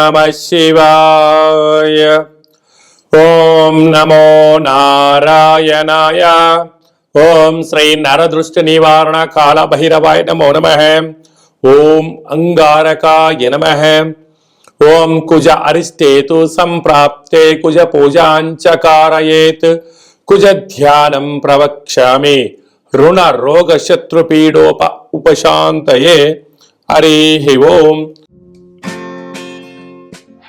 నమ శివాయ ఓం నమో నారాయణాయ ఓం శ్రీ నరదృష్టి నివారణ కాల భైరవాయ నమో నమ ఓం అంగారకాయ నమ ఓం కుజ అరిష్టేతు సంప్రాప్తే కుజ పూజాంచ కారయేత్ కుజ ధ్యానం ప్రవక్ష్యామి రుణ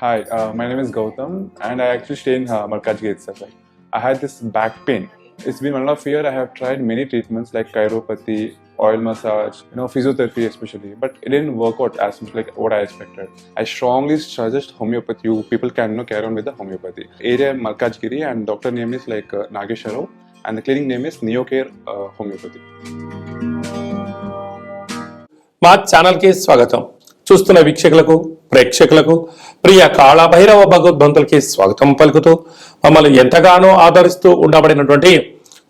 Hi, uh, my name is Gautam, and I actually stay in uh, Malkajgiri Gate I had this back pain. It's been one and a half year. I have tried many treatments like chiropathy, oil massage, you know, physiotherapy especially, but it didn't work out as much like what I expected. I strongly suggest homeopathy. You people can you know, carry on with the homeopathy. Area Malkajgiri, and doctor name is like uh, Nagesharov, and the clinic name is Neocare uh, Homeopathy. మా ఛానల్కి స్వాగతం చూస్తున్న వీక్షకులకు ప్రేక్షకులకు ప్రియ కాళభైరవ భగవద్బంతులకి స్వాగతం పలుకుతూ మమ్మల్ని ఎంతగానో ఆదరిస్తూ ఉండబడినటువంటి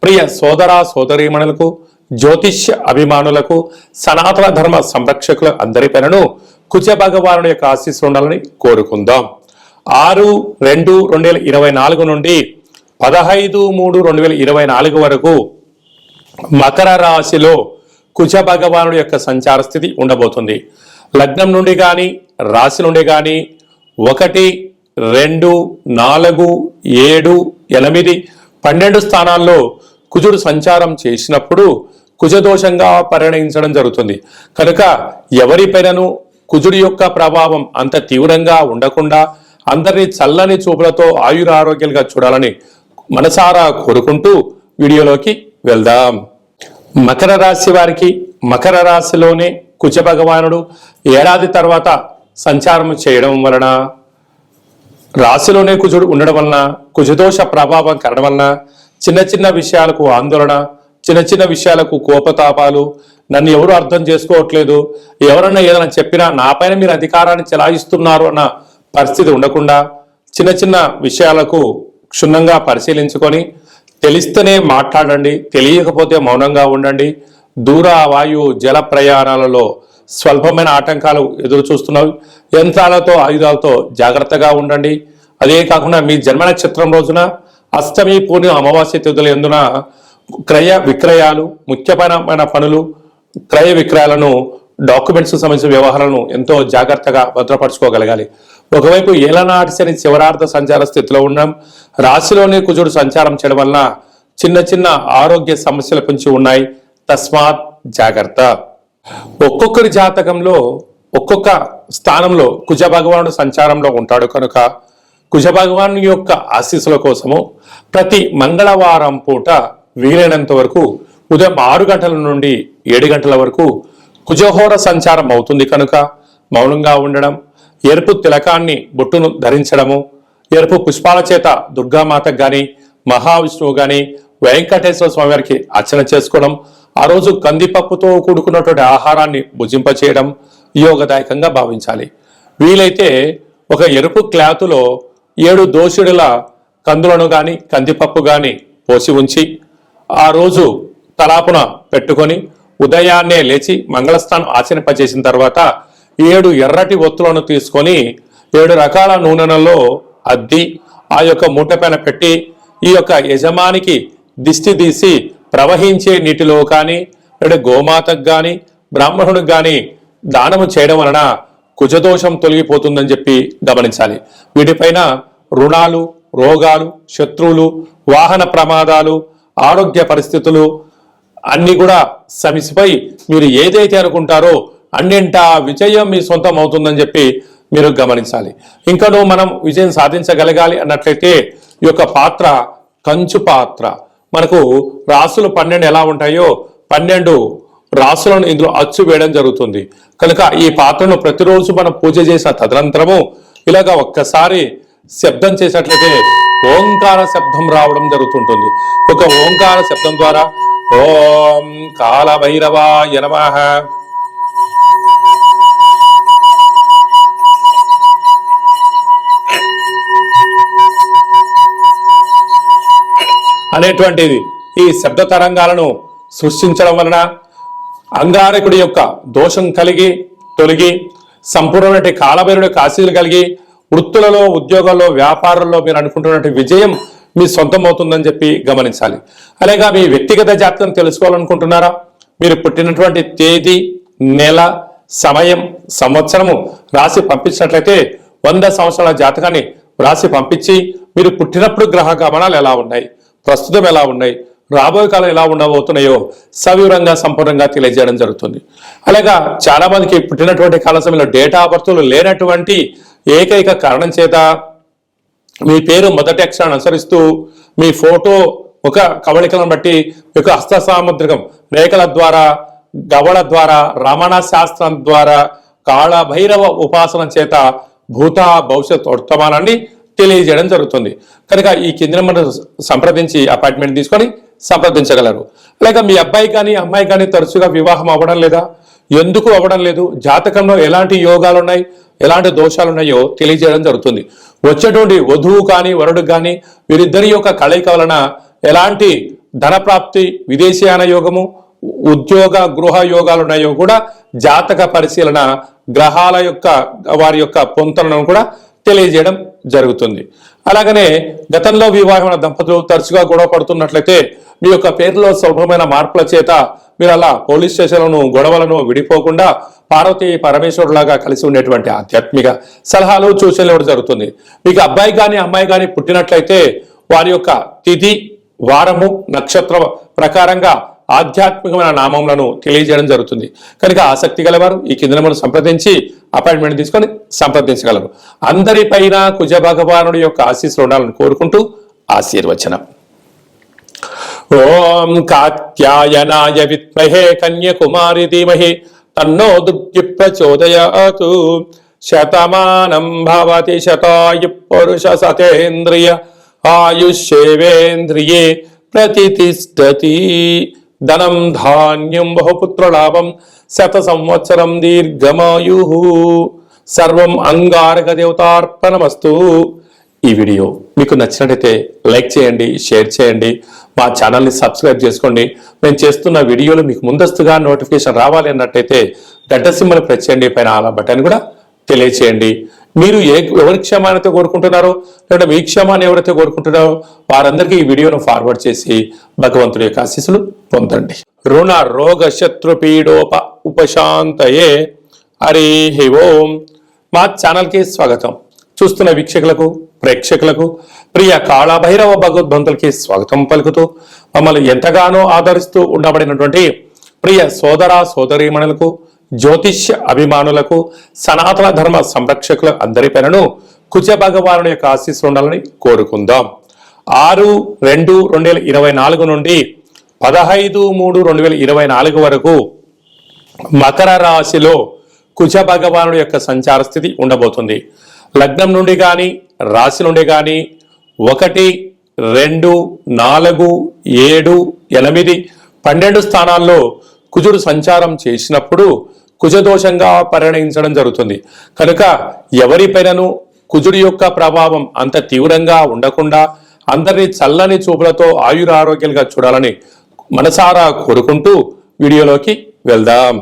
ప్రియ సోదర సోదరీమణులకు జ్యోతిష్య అభిమానులకు సనాతన ధర్మ సంరక్షకుల అందరిపైనను కుజ భగవానుడి యొక్క ఆశీస్సులు ఉండాలని కోరుకుందాం. ఆరు రెండు రెండు వేల ఇరవై నాలుగు నుండి పదహైదు మూడు రెండు వేల ఇరవై నాలుగు వరకు మకర రాశిలో కుజ భగవానుడి యొక్క సంచార స్థితి ఉండబోతుంది. లగ్నం నుండి కానీ రాశి నుండి కానీ ఒకటి రెండు నాలుగు ఏడు ఎనిమిది పన్నెండు స్థానాల్లో కుజుడు సంచారం చేసినప్పుడు కుజదోషంగా పరిగణించడం జరుగుతుంది. కనుక ఎవరిపైనను కుజుడి యొక్క ప్రభావం అంత తీవ్రంగా ఉండకుండా అందరినీ చల్లని చూపులతో ఆయురారోగ్యాలుగా చూడాలని మనసారా కోరుకుంటూ వీడియోలోకి వెళ్దాం. మకర రాశి వారికి మకర రాశిలోనే కుజ భగవానుడు ఏడాది తర్వాత సంచారం చేయడం వలన రాశిలోనే కుజుడు ఉండడం వలన కుజదోష ప్రభావం కలడం వలన చిన్న చిన్న విషయాలకు ఆందోళన చిన్న చిన్న విషయాలకు కోపతాపాలు నన్ను ఎవరు అర్థం చేసుకోవట్లేదు ఎవరన్నా ఏదైనా చెప్పినా నాపైన మీరు అధికారాన్ని చెలాయిస్తున్నారు అన్న పరిస్థితి ఉండకుండా చిన్న చిన్న విషయాలకు క్షుణ్ణంగా పరిశీలించుకొని తెలిస్తేనే మాట్లాడండి తెలియకపోతే మౌనంగా ఉండండి దూర వాయు జల ప్రయాణాలలో స్వల్పమైన ఆటంకాలు ఎదురు చూస్తున్నవి. యంత్రాలతో ఆయుధాలతో జాగ్రత్తగా ఉండండి. అదే కాకుండా మీ జన్మ నక్షత్రం రోజున అష్టమి పూర్ణిమ అమావాస్య తిథుల ఎందున క్రయ విక్రయాలు ముఖ్యమైన పనులు క్రయ విక్రయాలను డాక్యుమెంట్స్ సంబంధించిన వ్యవహారాలను ఎంతో జాగ్రత్తగా భద్రపరచుకోగలగాలి. ఒకవైపు ఏలనాటి శని చివరార్థ సంచార స్థితిలో ఉన్నాం రాశిలోనే కుజుడు సంచారం చేయడం వలన చిన్న చిన్న ఆరోగ్య సమస్యల పొంచి ఉన్నాయి. తస్మాత్ జాగ్రత్త. ఒక్కొక్కరి జాతకంలో ఒక్కొక్క స్థానంలో కుజ భగవానుడు సంచారంలో ఉంటాడు కనుక కుజ భగవాను యొక్క ఆశీస్సుల కోసము ప్రతి మంగళవారం పూట వీలైనంత వరకు ఉదయం ఆరు గంటల నుండి ఏడు గంటల వరకు కుజహోర సంచారం అవుతుంది కనుక మౌనంగా ఉండడం ఎరుపు తిలకాన్ని బొట్టును ధరించడము ఎరుపు పుష్పాల చేత దుర్గామాతకు కానీ మహావిష్ణువు కానీ వెంకటేశ్వర స్వామి వారికి అర్చన చేసుకోవడం ఆ రోజు కందిపప్పుతో కూడుకున్నటువంటి ఆహారాన్ని భుజింపచేయడం యోగదాయకంగా భావించాలి. వీలైతే ఒక ఎరుపు క్లాతులో ఏడు దోషుడుల కందులను కానీ కందిపప్పు కానీ పోసి ఉంచి ఆ రోజు తలాపున పెట్టుకొని ఉదయాన్నే లేచి మంగళస్థానం ఆచరింపజేసిన తర్వాత ఏడు ఎర్రటి ఒత్తులను తీసుకొని ఏడు రకాల నూనెలలో అద్ది ఆ యొక్క మూట పైన పెట్టి ఈ యొక్క యజమానికి దిష్టి తీసి ప్రవహించే నీటిలో కానీ లేదా గోమాతకు కానీ బ్రాహ్మణుడికి కానీ దానము చేయడం వలన కుజదోషం తొలగిపోతుందని చెప్పి గమనించాలి. వీటిపైన రుణాలు రోగాలు శత్రువులు వాహన ప్రమాదాలు ఆరోగ్య పరిస్థితులు అన్నీ కూడా సమిసిపై మీరు ఏదైతే అనుకుంటారో అన్నింట విజయం మీ సొంతం అవుతుందని చెప్పి మీరు గమనించాలి. ఇంకనూ మనం విజయం సాధించగలగాలి అన్నట్లయితే ఈ యొక్క పాత్ర కంచు పాత్ర. మనకు రాసులు పన్నెండు ఎలా ఉంటాయో పన్నెండు రాసులను ఇందులో అచ్చు వేయడం జరుగుతుంది. కనుక ఈ పాత్రను ప్రతిరోజు మనం పూజ చేసిన తదనంతరము ఇలాగ ఒక్కసారి శబ్దం చేసినట్లయితే ఓంకార శబ్దం రావడం జరుగుతుంటుంది. ఒక ఓంకార శబ్దం ద్వారా ఓం కాలభైరవాయ నమః. అనేటువంటిది ఈ శబ్ద తరంగాలను సృష్టించడం వలన అంగారకుడి యొక్క దోషం కలిగి తొలగి సంపూర్ణమైన కాలభైరుడి కాశీలు ఆశీలు కలిగి వృత్తులలో ఉద్యోగాల్లో వ్యాపారంలో మీరు అనుకుంటున్నటువంటి విజయం మీ సొంతం అవుతుందని చెప్పి గమనించాలి. అలాగా మీ వ్యక్తిగత జాతకం తెలుసుకోవాలనుకుంటున్నారా? మీరు పుట్టినటువంటి తేదీ నెల సమయం సంవత్సరము రాసి పంపించినట్లయితే వంద సంవత్సరాల జాతకాన్ని రాసి పంపించి మీరు పుట్టినప్పుడు గ్రహ గమనాలు ఎలా ఉన్నాయి? ప్రస్తుతం ఎలా ఉన్నాయి? రాబోయే కాలం ఎలా ఉండబోతున్నాయో సవివరంగా సంపూర్ణంగా తెలియజేయడం జరుగుతుంది. అలాగా చాలామందికి పుట్టినటువంటి కాల సమయంలో డేటా బర్తులు లేనటువంటి ఏకైక కారణం చేత మీ పేరు మొదటి అక్షరాన్ని అనుసరిస్తూ మీ ఫోటో ఒక కవళికలను బట్టి ఒక హస్త సాముద్రికం రేఖల ద్వారా గవళ ద్వారా రమణ శాస్త్రం ద్వారా కాళభైరవ ఉపాసన చేత భూత భవిష్యత్ వర్తమానాన్ని తెలియజేయడం జరుగుతుంది. కనుక ఈ కింది మనం సంప్రదించి అపాయింట్మెంట్ తీసుకొని సంప్రదించగలరు. లేక మీ అబ్బాయి కానీ అమ్మాయి కానీ తరచుగా వివాహం అవ్వడం లేదా? ఎందుకు అవ్వడం లేదు? జాతకంలో ఎలాంటి యోగాలు ఉన్నాయి ఎలాంటి దోషాలు ఉన్నాయో తెలియజేయడం జరుగుతుంది. వచ్చేటువంటి వధువు కానీ వరుడు కానీ వీరిద్దరి యొక్క కలయిక వలన ఎలాంటి ధనప్రాప్తి విదేశీయాన యోగము ఉద్యోగ గృహ యోగాలు ఉన్నాయో కూడా జాతక పరిశీలన గ్రహాల యొక్క వారి యొక్క పొంతలను కూడా తెలియజేయడం జరుగుతుంది. అలాగనే గతంలో వివాహమైన దంపతులు తరచుగా గొడవ పడుతున్నట్లయితే మీ యొక్క పేరులో సులభమైన మార్పుల చేత మీరు అలా పోలీస్ స్టేషన్లను గొడవలను విడిపోకుండా పార్వతి పరమేశ్వరులాగా కలిసి ఉండేటువంటి ఆధ్యాత్మిక సలహాలు సూచనలు ఇవ్వడం జరుగుతుంది. మీకు అబ్బాయి కానీ అమ్మాయి కానీ పుట్టినట్లయితే వారి యొక్క తిథి వారము నక్షత్ర ప్రకారంగా ఆధ్యాత్మికమైన నామములను తెలియజేయడం జరుగుతుంది. కనుక ఆసక్తి గలవారు ఈ కింద మనం సంప్రదించి అపాయింట్మెంట్ తీసుకొని సంప్రదించగలరు. అందరిపైన కుజ భగవానుడి యొక్క ఆశీస్సులు ఉండాలని కోరుకుంటూ ఆశీర్వచనం. ఓం కాత్యాయనాయ విద్మహే కన్యకుమారి ధీమహి తన్నో దుర్గి ప్రచోదయాతు. శతమానం భవతి శతాయు పురుష సతేంద్రియ ఆయుష్యేవేంద్రియే ప్రతిష్టతి ధనం ధాన్యం బహుపుత్రలాభం శత సంవత్సరం దీర్ఘమాయు. సర్వం అంగారక దేవతార్పణమస్తు. ఈ వీడియో మీకు నచ్చినట్టయితే లైక్ చేయండి షేర్ చేయండి మా ఛానల్ని సబ్స్క్రైబ్ చేసుకోండి. మేము చేస్తున్న వీడియోలు మీకు ముందస్తుగా నోటిఫికేషన్ రావాలి అన్నట్టయితే గడ్డ సింబల్ ప్రెస్ చేయండి పైన ఆలా బటన్ కూడా తెలియచేయండి. మీరు ఏ ఎవరి క్షేమాన్ని కోరుకుంటున్నారో లేదా మీ క్షేమాన్ని ఎవరైతే కోరుకుంటున్నారో వారందరికీ ఈ వీడియోను ఫార్వర్డ్ చేసి భగవంతుడి యొక్క ఆశీస్సులు పొందండి. రుణ రోగ శత్రు పీడోప ఉపశాంతయే. హరి ఓం. మా ఛానల్కి స్వాగతం. చూస్తున్న వీక్షకులకు ప్రేక్షకులకు ప్రియ కాళభైరవ భగవద్బంతులకి స్వాగతం పలుకుతూ మమ్మల్ని ఎంతగానో ఆదరిస్తూ ఉండబడినటువంటి ప్రియ సోదర సోదరీమణులకు జ్యోతిష్య అభిమానులకు సనాతన ధర్మ సంరక్షకుల అందరిపైనను కుజ భగవానుడి యొక్క ఆశీస్సులు ఉండాలని కోరుకుందాం. ఆరు రెండు రెండు వేల ఇరవై నాలుగు నుండి పదహైదు మూడు రెండు వేల ఇరవై నాలుగు వరకు మకర రాశిలో కుజ భగవానుడి యొక్క సంచార స్థితి ఉండబోతుంది. లగ్నం నుండి కానీ రాశి నుండి కానీ ఒకటి రెండు నాలుగు ఏడు ఎనిమిది పన్నెండు స్థానాల్లో కుజుడు సంచారం చేసినప్పుడు కుజదోషంగా పరిగణించడం జరుగుతుంది. కనుక ఎవరిపైనను కుజుడి యొక్క ప్రభావం అంత తీవ్రంగా ఉండకుండా అందరినీ చల్లని చూపులతో ఆయురారోగ్యాలుగా చూడాలని మనసారా కోరుకుంటూ వీడియోలోకి వెళ్దాం.